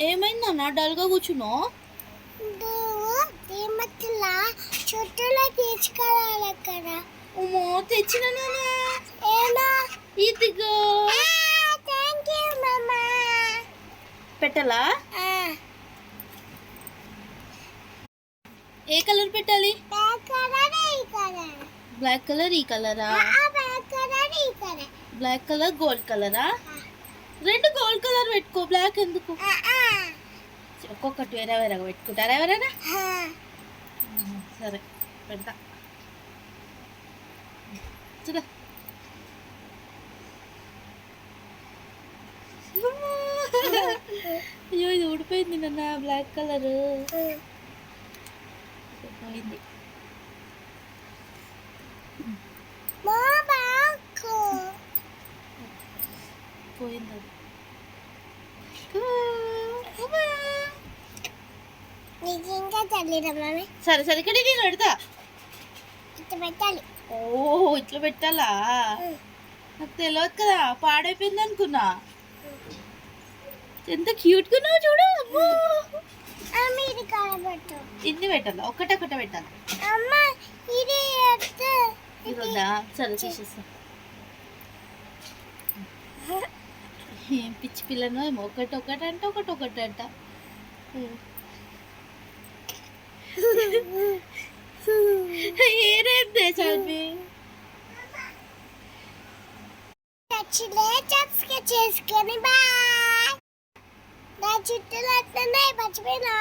ఏమైందన్నా డల్గా కూర్చున్నావు? దీమత్తులా చుట్టూలో తీసుకురాలి అక్కడ అమ్మో తెచ్చిన ఏమా. ఇదిగో. పెట్టాలా? ఏ కలర్ పెట్టాలి? బ్లాక్ కలర్ ఈ కలరా. బ్లాక్ కలర్ గోల్డ్ కలరా? రెండు గోల్డ్ కలర్? పెట్టుకో బ్లాక్ ఎందుకు? ఒక్కొక్కటి వేరే వేరేగా పెట్టుకుంటారా ఎవరైనా? సరే పెడతా. చూడ. అయ్యో ఇది ఊడిపోయింది నాన్న బ్లాక్ కలర్ పోయింది. పోయింది అది. సరే సరే ఇక్కడ నేను పెడతా. పెట్టాలి. ఓ ఇట్లా పెట్టాలా? నాకు తెలియదు కదా పాడైపోయింది అనుకున్నా. ఎంత క్యూట్గా ఉన్నావు చూడు ఇన్ని పెట్టాలా? ఒక్కటొక్కట పెట్టాలా? అమ్మ ఇది ఎత్తు. ఇది వద్దా సరే తీసేస్తా. ఏం పిచ్చి పిల్లనో ఏమో. ఒకటి ఒకటి అంటే ఒకటి ఒకటి అంట. ఏరేందే చదివి? చేసుకొని బాయ్. నా చుట్టూ వస్తున్నాయి మర్చిపోయినా?